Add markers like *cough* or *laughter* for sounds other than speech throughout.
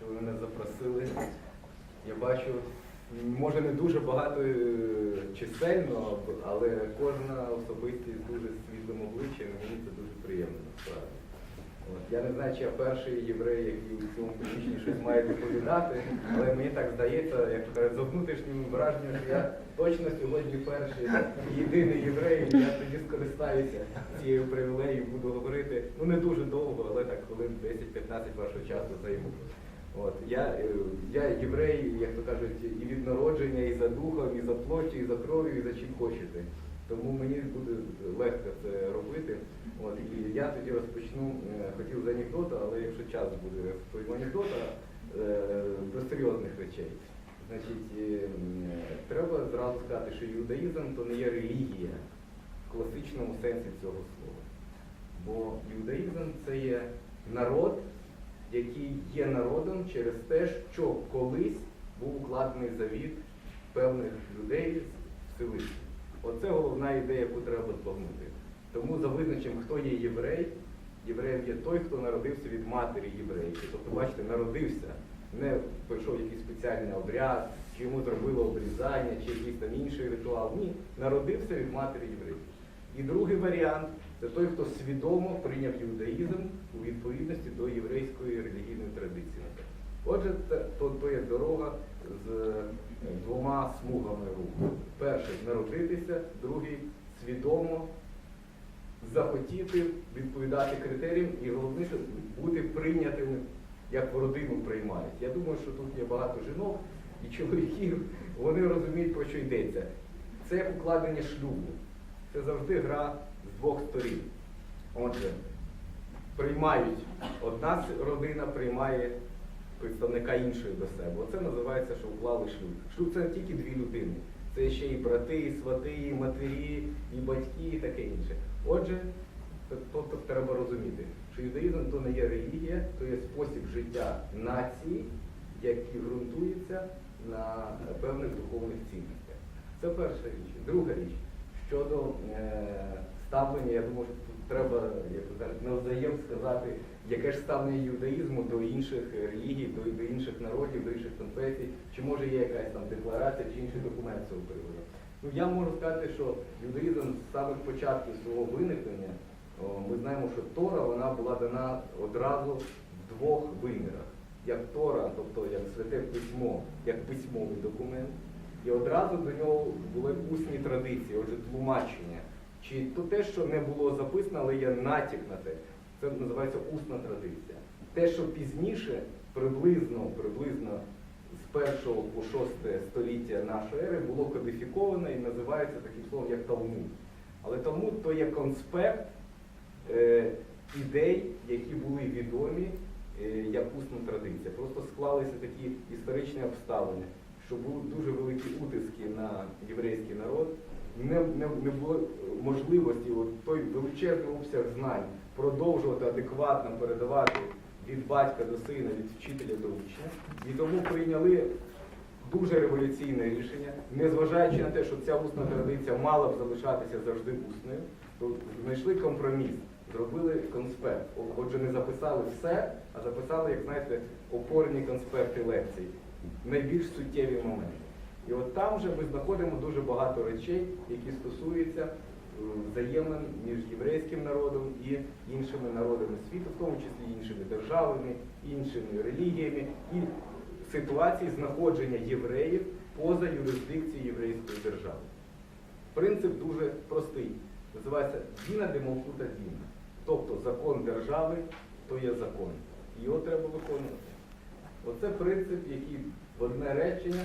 що ви мене запросили. Я бачу, може не дуже багато е, чисельно, але кожна особистість дуже світлим обличчям, мені це дуже приємно насправді. Я не знаю, чи я перший єврей, який у цьому приміщенні щось має доповідати, але мені так здається, як кажуть, за внутрішнім враженням, що я точно сьогодні перший єдиний єврей, і я тоді скористаюся цією привілеєю, буду говорити, ну не дуже довго, але так хвилин 10-15 вашого часу займу. От, я, е, я єврей, як то кажуть, і від народження, і за духом, і за плоттю, і за кров'ю, і за чим хочете. Тому мені буде легко це робити. От, і я тоді розпочну, е, хотів з анекдота, але якщо час буде розповім анекдота, е, до серйозних речей. Значить, треба зразу сказати, що юдаїзм то не є релігія в класичному сенсі цього слова. Бо юдаїзм це є народ, який є народом через те, що колись був укладений завіт певних людей з Всевишнім. Оце головна ідея, яку треба збагнути. Тому за визначенням, хто є єврей, євреєм є той, хто народився від матері єврейки. Тобто, бачите, народився, не пройшов якийсь спеціальний обряд, чи йому зробили обрізання, чи якийсь там інший ритуал. Ні, народився від матері єврейки. І другий варіант це той, хто свідомо прийняв юдаїзм у відповідності до єврейської релігійної традиції. Отже, то, то є дорога з е, двома смугами руху. Перший народитися, другий свідомо захотіти відповідати критеріям і головніше бути прийнятими, як в родину приймають. Я думаю, що тут є багато жінок і чоловіків, вони розуміють, про що йдеться. Це укладення шлюбу. Це завжди гра з двох сторін. Отже, приймають одна родина, приймає представника іншої до себе. Оце називається, що уклали шлюб. Шлюб це не тільки дві людини. Це ще і брати, і свати, і матері, і батьки, і таке інше. Отже, тобто треба розуміти, що юдаїзм то не є релігія, то є спосіб життя нації, який ґрунтується на певних духовних цінностях. Це перша річ. Друга річ. Щодо е, ставлення, я думаю, що тут треба, як навзаєм сказати, яке ж ставлення юдаїзму до інших релігій, до, до інших народів, до інших конфесій, чи може є якась там декларація чи інший документ цього приводу. Ну я можу сказати, що юдаїзм з самих початків свого виникнення, ми знаємо, що Тора вона була дана одразу в двох вимірах. Як Тора, тобто як святе письмо, як письмовий документ, і одразу до нього були усні традиції, отже, тлумачення. Чи то те, що не було записано, але є натяк на те, це називається усна традиція. Те, що пізніше, приблизно, приблизно з першого по шосте століття нашої ери було кодифіковано і називається таким словом, як Талмуд. Але Талмуд то є конспект е, ідей, які були відомі е, як усна традиція. Просто склалися такі історичні обставини, що були дуже великі утиски на єврейський народ. Не, не, не було можливості от той величезний обсяг знань продовжувати адекватно передавати від батька до сина, від вчителя до учня. І тому прийняли дуже революційне рішення, незважаючи на те, що ця усна традиція мала б залишатися завжди усною, то знайшли компроміс, зробили конспект. Отже, не записали все, а записали, як знаєте, опорні конспекти лекцій, найбільш суттєві моменти. І от там вже ми знаходимо дуже багато речей, які стосуються е, взаємин між єврейським народом і іншими народами світу, в тому числі іншими державами, іншими релігіями і ситуації знаходження євреїв поза юрисдикцією єврейської держави. Принцип дуже простий. Називається Діна демолкута Діна. Тобто закон держави то є закон. Його треба виконувати. Оце принцип, який в одне речення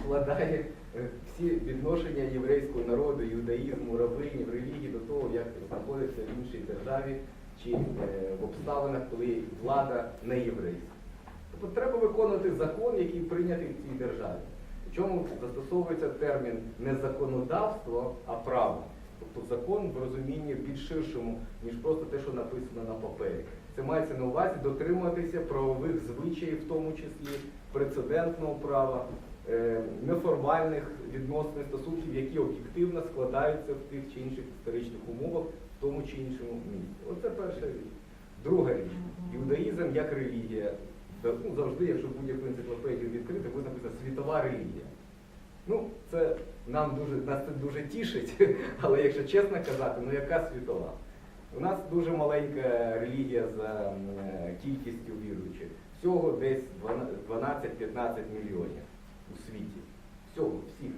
вкладає е, всі відношення єврейського народу, юдаїзму, рабинів, релігії до того, як знаходиться в іншій державі чи е, в обставинах, коли влада не єврейська. Тобто треба виконувати закон, який прийнятий в цій державі. Причому застосовується термін не законодавство, а право. Тобто закон в розумінні більш ширшому, ніж просто те, що написано на папері. Це мається на увазі дотримуватися правових звичаїв, в тому числі прецедентного права, е, неформальних відносин стосунків, які об'єктивно складаються в тих чи інших історичних умовах, в тому чи іншому місці. Оце перша річ. Друга річ. Іудаїзм як релігія ну, завжди, якщо будь-яку енциклопедію відкрити, буде написано світова релігія. Ну, це нам дуже, нас це дуже тішить, *laughs* але якщо чесно казати, ну яка світова? У нас дуже маленька релігія за е, кількістю віруючих. Всього десь 12-15 мільйонів у світі. Всього, всіх.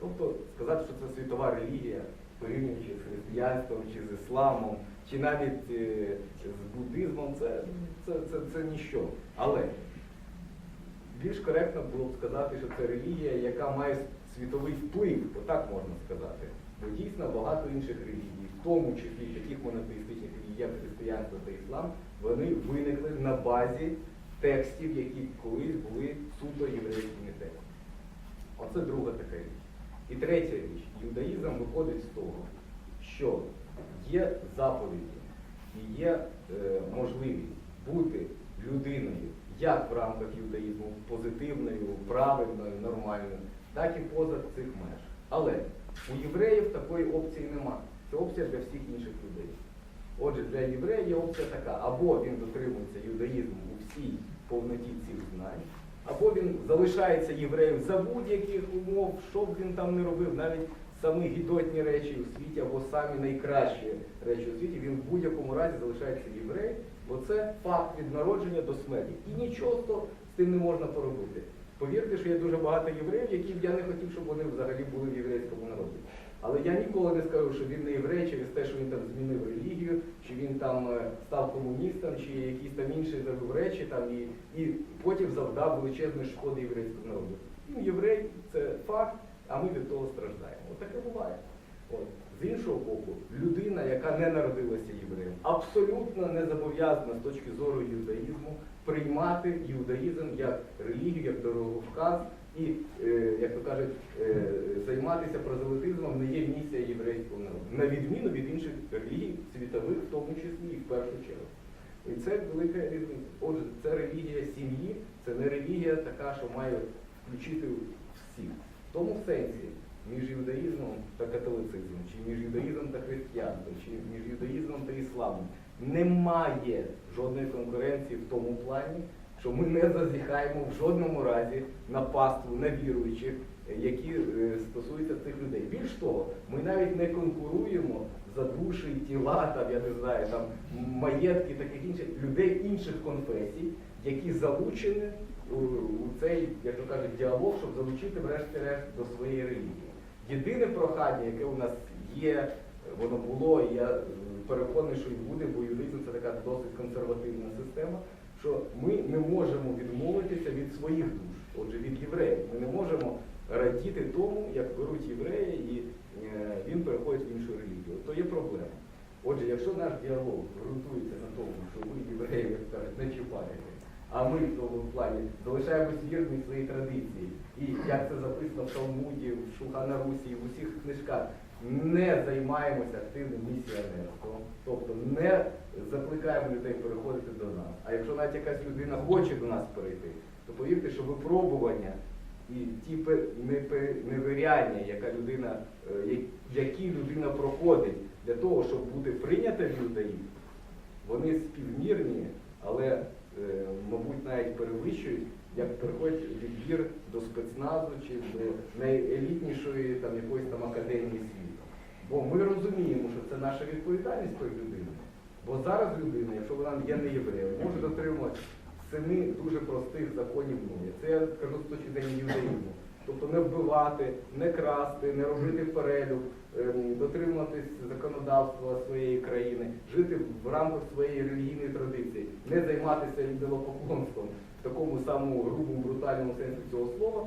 Тобто сказати, що це світова релігія, порівнюючи з християнством чи з ісламом, чи навіть е, з буддизмом, це, це, це, це ніщо. Але більш коректно було б сказати, що це релігія, яка має світовий вплив, отак можна сказати. Бо дійсно багато інших релігій, в тому числі таких монотеїстичних релігій, як християнство та іслам, вони виникли на базі текстів, які колись були суто єврейськими текстами. Оце друга така річ. І третя річ. Юдаїзм виходить з того, що є заповіді і є е, можливість бути людиною як в рамках юдаїзму позитивною, правильною, нормальною, так і поза цих меж. Але у євреїв такої опції нема. Це опція для всіх інших людей. Отже, для єврея є опція така, або він дотримується юдаїзму у всій повноті цих знань, або він залишається євреєм за будь-яких умов, що б він там не робив, навіть самі гідотні речі у світі, або самі найкращі речі у світі, він в будь-якому разі залишається євреєм, бо це факт від народження до смерті. І нічого з тим не можна поробити. Повірте, що є дуже багато євреїв, які я не хотів, щоб вони взагалі були в єврейському народі. Але я ніколи не скажу, що він не єврей через те, що він там змінив релігію, чи він там е, став комуністом, чи якісь там інші зробив речі там і, і потім завдав величезної шкоди єврейському народу. Ну, єврей це факт, а ми від того страждаємо. От таке буває. От. З іншого боку, людина, яка не народилася євреєм, абсолютно не зобов'язана з точки зору юдаїзму приймати юдаїзм як релігію, як дороговказ і, е, як то кажуть, е, займатися прозелитизмом не є місія єврейського народу, на відміну від інших релігій, світових, в тому числі і в першу чергу. І це велика різниця. Отже, це релігія сім'ї, це не релігія така, що має включити всіх. В тому сенсі між юдаїзмом та католицизмом, чи між юдаїзмом та християнством, чи між юдаїзмом та ісламом немає жодної конкуренції в тому плані, що ми не зазіхаємо в жодному разі на паству невіруючих, е, які е, стосуються цих людей. Більш того, ми навіть не конкуруємо за душі, тіла, там, я не знаю, там, маєтки, таких інших людей інших конфесій, які залучені у, у цей, як то кажуть, діалог, щоб залучити врешті-решт до своєї релігії. Єдине прохання, яке у нас є, воно було, і я переконаний, що і буде, бо юдаїзм це така досить консервативна система, що ми не можемо відмовитися від своїх душ, отже, від євреїв. Ми не можемо радіти тому, як беруть євреї, і е, він переходить в іншу релігію. То є проблема. Отже, якщо наш діалог ґрунтується на тому, що ви євреїв, як не чіпаєте, а ми в тому плані залишаємось вірні своїй традиції. І як це записано в Талмуді, в Шухана Русі, в усіх книжках, не займаємося активним місіонерством, тобто не закликаємо людей переходити до нас. А якщо навіть якась людина хоче до нас перейти, то повірте, що випробування і ті невиряння, яка людина, е, які людина проходить для того, щоб бути прийнята в юдаїзм, вони співмірні, але, е, мабуть, навіть перевищують, як переходить відбір до спецназу чи до найелітнішої там, якоїсь там академії світу. Бо ми розуміємо, що це наша відповідальність перед людиною. Бо зараз людина, якщо вона є не євреєм, може дотримуватися семи дуже простих законів мови. Це я кажу з точки зору юдаїзму. Тобто не вбивати, не красти, не робити перелюб, ем, дотримуватись законодавства своєї країни, жити в рамках своєї релігійної традиції, не займатися ідолопоклонством в такому самому грубому, брутальному сенсі цього слова.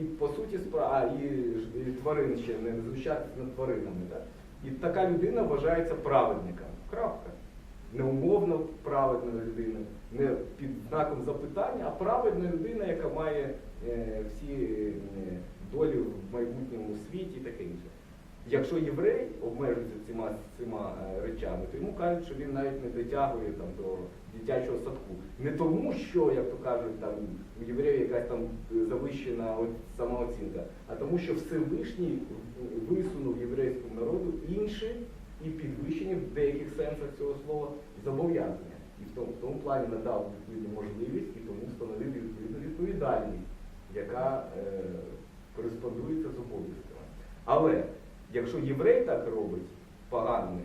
І по суті справа, і, і тварин ще не знущатися над тваринами. Так? І така людина вважається праведником. Крапка. Не умовно праведною людиною, не під знаком запитання, а праведна людина, яка має е, всі е, долі в майбутньому світі і таке інше. Якщо єврей обмежується цими, цими е, речами, то йому кажуть, що він навіть не дотягує там, до дитячого садку. Не тому, що, як то кажуть, там у євреїв якась там завищена самооцінка, а тому, що Всевишній висунув єврейському народу інші і підвищені в деяких сенсах цього слова зобов'язання. І в тому, в тому плані надав відповідну можливість і тому встановив відповідну відповідальність, яка е, кореспондується з обов'язками. Але якщо єврей так робить погано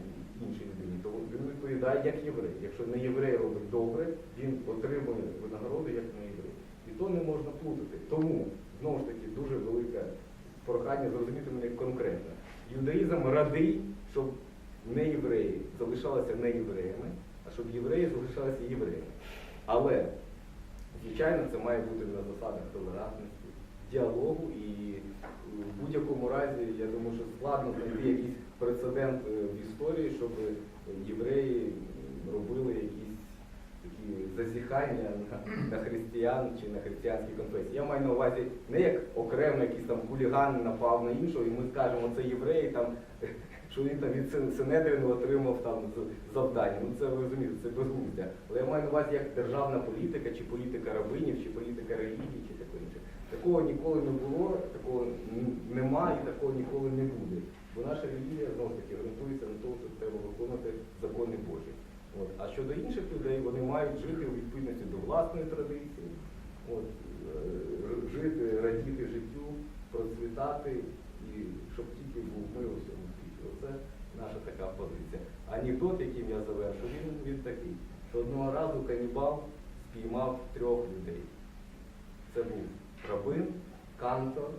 іншій людині, то він відповідає як єврей. Якщо не єврей робить добре, він отримує винагороду як не єврей. І то не можна плутати. Тому, знову ж таки, дуже велике прохання зрозуміти мене конкретно. Юдаїзм радий, щоб не євреї залишалися не євреями, а щоб євреї залишалися євреями. Але, звичайно, це має бути на засадах толерантності, діалогу і е, в будь-якому разі, я думаю, що складно знайти якийсь прецедент е, в історії, щоб е, євреї робили якісь такі зазіхання на, на християн чи на християнські конфесії. Я маю на увазі не як окремо якийсь там хуліган напав на іншого, і ми скажемо, це євреї, там, *laughs* що він там від Синедрину отримав там завдання. Ну це ви розумієте, це безглуздя. Але я маю на увазі як державна політика, чи політика рабинів, чи політика релігії. Такого ніколи не було, такого н- нема і такого ніколи не буде. Бо наша релігія знову таки ґрунтується на тому, що треба виконувати закони Божі. От. А щодо інших людей, вони мають жити у відповідності до власної традиції, от, е, жити, радіти життю, процвітати і щоб тільки був мир у всьому світі. Оце наша така позиція. Анекдот, яким я завершу, він, він такий, що одного разу канібал спіймав трьох людей. Це був рабин, кантор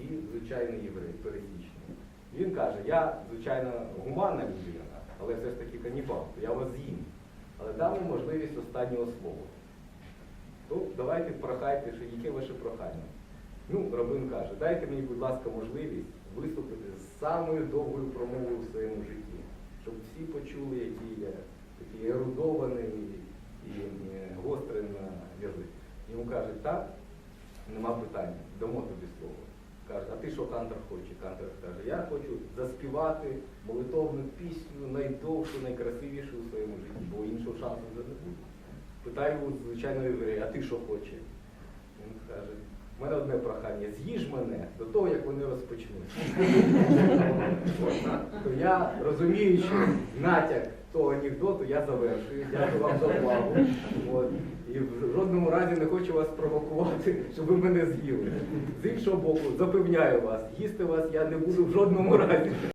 і звичайний єврей, пересічний. Він каже, я, звичайно, гуманна людина, але все ж таки канібал, я вас з'їм. Але дам їм можливість останнього слова. То давайте прохайте, що яке ваше прохання. Ну, Рабин каже, дайте мені, будь ласка, можливість виступити з самою довгою промовою в своєму житті, щоб всі почули, який я такий ерудований і гострий на язик. Йому кажуть, так, нема питання, дамо тобі слово. Каже, а ти що Кантор хоче? Кантор каже, я хочу заспівати молитовну пісню найдовшу, найкрасивішу у своєму житті, бо іншого шансу вже не буде. Питаю у звичайного єврея, а ти що хочеш? Він каже, в мене одне прохання, з'їж мене до того, як вони розпочнуть. То я розуміючи натяк того анекдоту, я завершую. Дякую вам за увагу. І в жодному разі не хочу вас провокувати, щоб ви мене з'їли. З іншого боку, запевняю вас, їсти вас я не буду в жодному разі.